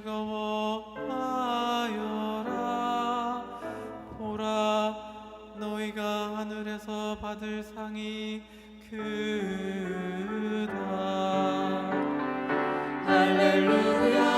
즐거워하여라. 보라 너희가 하늘에서 받을 상이 크다. 할렐루야.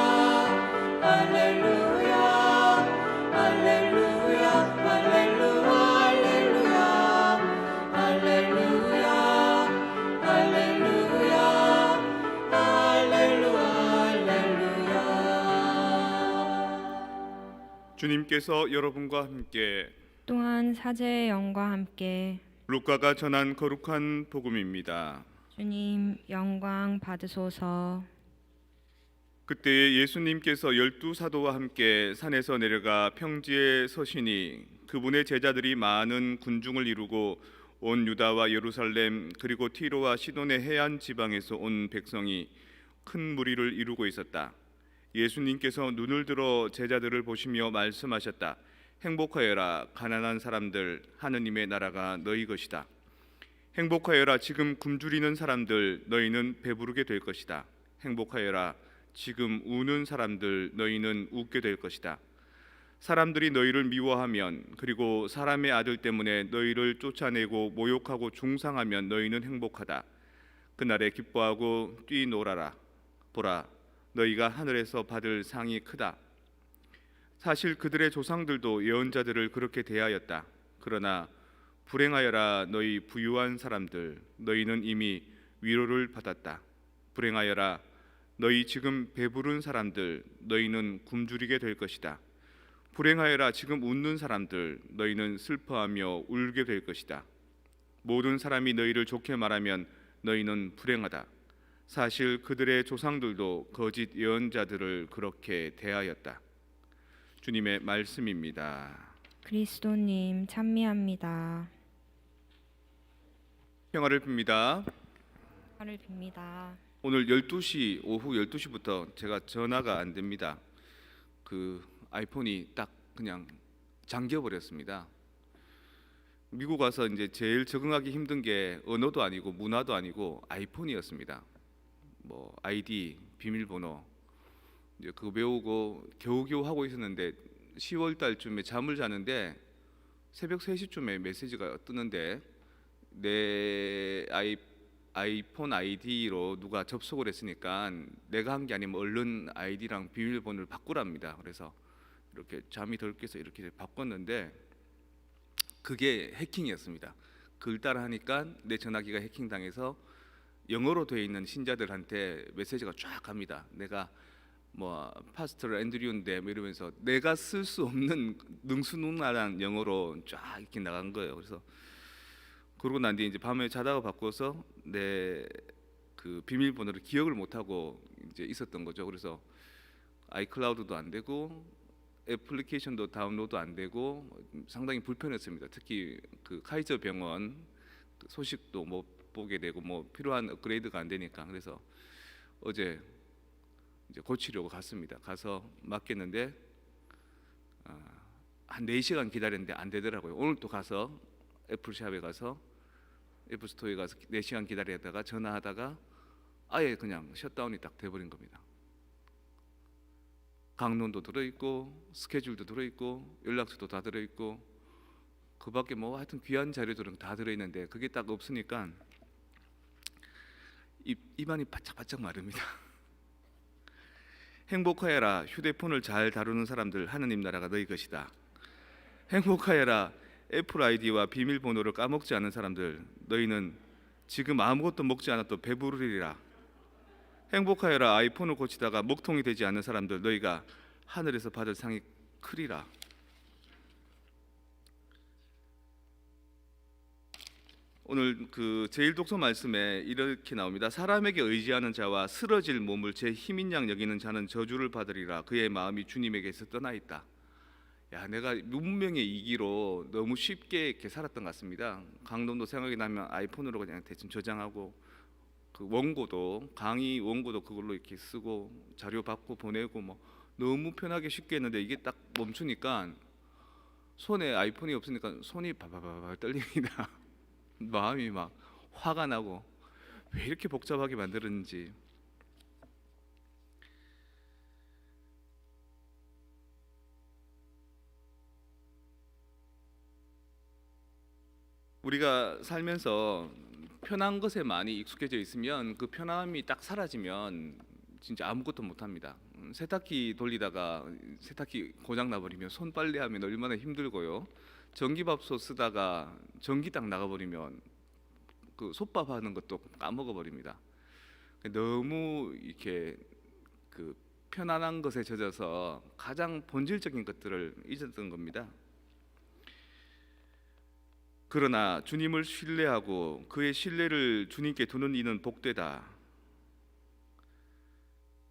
주님께서 여러분과 함께 또한 사제의 영과 함께 루카가 전한 거룩한 복음입니다. 주님 영광 받으소서 그때 예수님께서 열두 사도와 함께 산에서 내려가 평지에 서시니 그분의 제자들이 많은 군중을 이루고 온 유다와 예루살렘 그리고 티로와 시돈의 해안 지방에서 온 백성이 큰 무리를 이루고 있었다. 예수님께서 눈을 들어 제자들을 보시며 말씀하셨다. 행복하여라 가난한 사람들 하느님의 나라가 너희 것이다. 행복하여라 지금 굶주리는 사람들 너희는 배부르게 될 것이다. 행복하여라 지금 우는 사람들 너희는 웃게 될 것이다. 사람들이 너희를 미워하면 그리고 사람의 아들 때문에 너희를 쫓아내고 모욕하고 중상하면 너희는 행복하다. 그날에 기뻐하고 뛰놀아라. 보라 너희가 하늘에서 받을 상이 크다. 사실 그들의 조상들도 예언자들을 그렇게 대하였다. 그러나 불행하여라 너희 부유한 사람들 너희는 이미 위로를 받았다. 불행하여라 너희 지금 배부른 사람들 너희는 굶주리게 될 것이다. 불행하여라 지금 웃는 사람들 너희는 슬퍼하며 울게 될 것이다. 모든 사람이 너희를 좋게 말하면 너희는 불행하다. 사실 그들의 조상들도 거짓 예언자들을 그렇게 대하였다. 주님의 말씀입니다. 그리스도님 찬미합니다 평화를 빕니다. 화를 빕니다 오늘 12시 오후 12시부터 제가 전화가 안 됩니다. 그 아이폰이 딱 그냥 잠겨 버렸습니다. 미국 와서 이제 제일 적응하기 힘든 게 언어도 아니고 문화도 아니고 아이폰이었습니다. 뭐 아이디, 비밀번호 이제 그거 배우고 겨우겨우 하고 있었는데 10월 달쯤에 잠을 자는데 새벽 3시쯤에 메시지가 뜨는데 내 아이 아이폰 아이디로 누가 접속을 했으니까 내가 한 게 아니면 얼른 아이디랑 비밀번호를 바꾸랍니다. 그래서 이렇게 잠이 덜 깨서 이렇게 바꿨는데 그게 해킹이었습니다. 그걸 따라 하니까 내 전화기가 해킹당해서 영어로 되어 있는 신자들한테 메시지가 쫙 갑니다. 내가 뭐 파스터 앤드류인데 뭐 이러면서 내가 쓸 수 없는 능수능란한 영어로 쫙 이렇게 나간 거예요. 그래서 그러고 난 뒤에 이제 밤에 자다가 바꿔서 내 그 비밀번호를 기억을 못 하고 이제 있었던 거죠. 그래서 아이클라우드도 안 되고 애플리케이션도 다운로드 안 되고 상당히 불편했습니다. 특히 그 카이저 병원 그 소식도 못 보게 되고 뭐 필요한 업그레이드가 안 되니까 그래서 어제 이제 고치려고 갔습니다. 가서 맡겼는데 아, 한 4시간 기다렸는데 안 되더라고요. 오늘 또 가서 애플샵에 가서 애플 스토어에 가서 4시간 기다리다가 전화하다가 아예 그냥 셧다운이 딱 돼버린 겁니다. 강론도 들어있고 스케줄도 들어있고 연락처도 다 들어있고 그 밖에 뭐 하여튼 귀한 자료들은 다 들어있는데 그게 딱 없으니까 입, 입안이 바짝바짝 마릅니다. 행복하여라 휴대폰을 잘 다루는 사람들 하느님 나라가 너희 것이다. 행복하여라 애플 아이디와 비밀번호를 까먹지 않은 사람들 너희는 지금 아무것도 먹지 않아도 배부르리라. 행복하여라 아이폰을 고치다가 먹통이 되지 않는 사람들 너희가 하늘에서 받을 상이 크리라. 오늘 그 제일 독서 말씀에 이렇게 나옵니다. 사람에게 의지하는 자와 쓰러질 몸을 제 힘인 양 여기는 자는 저주를 받으리라. 그의 마음이 주님에게서 떠나 있다. 야, 내가 문명의 이기로 너무 쉽게 이렇게 살았던 것 같습니다. 강론도 생각이 나면 아이폰으로 그냥 대충 저장하고 그 원고도 강의 원고도 그걸로 이렇게 쓰고 자료 받고 보내고 뭐 너무 편하게 쉽게 했는데 이게 딱 멈추니까 손에 아이폰이 없으니까 손이 바바바바 떨립니다. 마음이 막 화가 나고 왜 이렇게 복잡하게 만들었는지 우리가 살면서 편한 것에 많이 익숙해져 있으면 그 편함이 딱 사라지면 진짜 아무것도 못 합니다. 음, 세탁기 돌리다가 세탁기 고장 나버리면 손 빨래하면 얼마나 힘들고요. 전기밥솥 쓰다가 전기 딱 나가버리면 그 솥밥 하는 것도 까먹어 버립니다. 너무 이렇게 그 편안한 것에 젖어서 가장 본질적인 것들을 잊었던 겁니다. 그러나 주님을 신뢰하고 그의 신뢰를 주님께 두는 이는 복되다.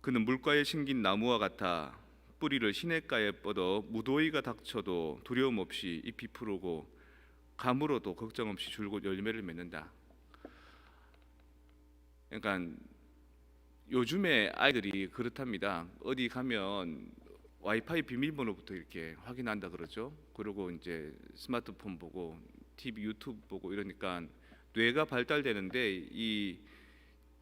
그는 물가에 심긴 나무와 같아 뿌리를 시냇가에 뻗어 무더위가 닥쳐도 두려움 없이 잎이 푸르고 가물어도 걱정 없이 줄곧 열매를 맺는다. 그러니까 요즘에 아이들이 그렇답니다. 어디 가면 와이파이 비밀번호부터 이렇게 확인한다 그러죠. 그리고 이제 스마트폰 보고 TV, 유튜브 보고 이러니까 뇌가 발달되는데 이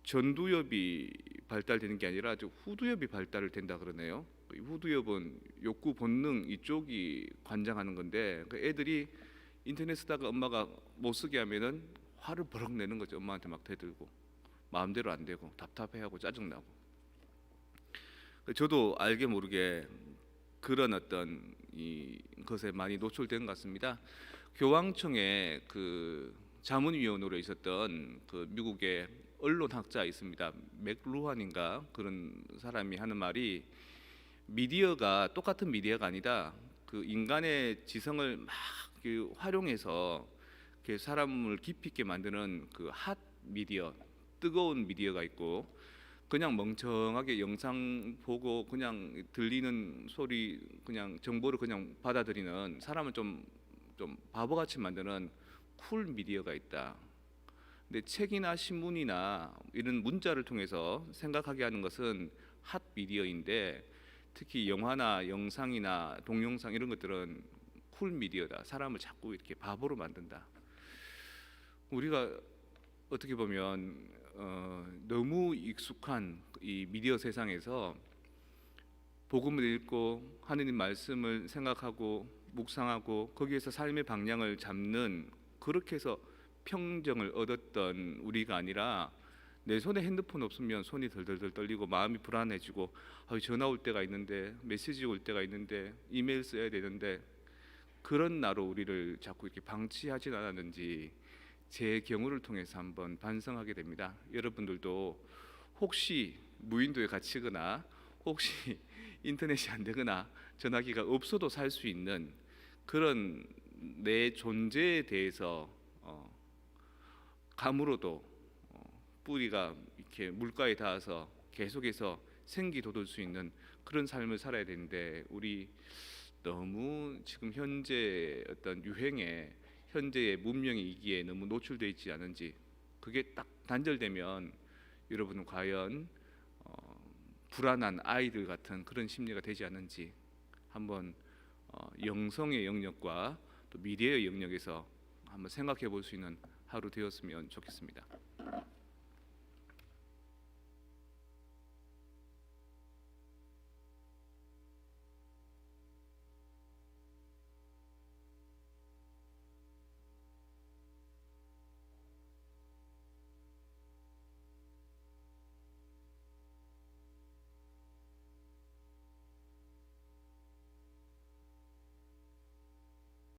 전두엽이 발달되는 게 아니라 저 후두엽이 발달을 된다 그러네요. 이 후두엽은 욕구 본능 이쪽이 관장하는 건데 그 애들이 인터넷 쓰다가 엄마가 못 쓰게 하면은 화를 버럭 내는 거죠. 엄마한테 막 대들고 마음대로 안 되고 답답해하고 짜증 나고. 저도 알게 모르게 그런 어떤 이 것에 많이 노출된 것 같습니다. 교황청에 그 자문위원으로 있었던 그 미국의 언론학자 있습니다. 맥루한인가 그런 사람이 하는 말이 미디어가 똑같은 미디어가 아니다. 그 인간의 지성을 막 그 활용해서 이렇게 사람을 깊이 있게 만드는 그 핫 미디어, 뜨거운 미디어가 있고 그냥 멍청하게 영상 보고 그냥 들리는 소리 그냥 정보를 그냥 받아들이는 사람을 좀 좀 바보같이 만드는 쿨 미디어가 있다. 근데 책이나 신문이나 이런 문자를 통해서 생각하게 하는 것은 핫 미디어인데 특히 영화나 영상이나 동영상 이런 것들은 쿨 미디어다. 사람을 자꾸 이렇게 바보로 만든다. 우리가 어떻게 보면 어, 너무 익숙한 이 미디어 세상에서 복음을 읽고 하느님 말씀을 생각하고 묵상하고 거기에서 삶의 방향을 잡는 그렇게 해서 평정을 얻었던 우리가 아니라 내 손에 핸드폰 없으면 손이 덜덜덜 떨리고 마음이 불안해지고 아, 전화 올 때가 있는데 메시지 올 때가 있는데 이메일 써야 되는데 그런 나로 우리를 자꾸 이렇게 방치하진 않았는지 제 경우를 통해서 한번 반성하게 됩니다. 여러분들도 혹시 무인도에 갇히거나 혹시 인터넷이 안 되거나 전화기가 없어도 살 수 있는 그런 내 존재에 대해서 어, 감으로도 어, 뿌리가 이렇게 물가에 닿아서 계속해서 생기 돋을 수 있는 그런 삶을 살아야 되는데 우리 너무 지금 현재 어떤 유행에 현재의 문명의 이기에 너무 노출돼 있지 않은지 그게 딱 단절되면 여러분은 과연 어, 불안한 아이들 같은 그런 심리가 되지 않는지 한번 어, 영성의 영역과 또 미래의 영역에서 한번 생각해 볼 수 있는 하루 되었으면 좋겠습니다.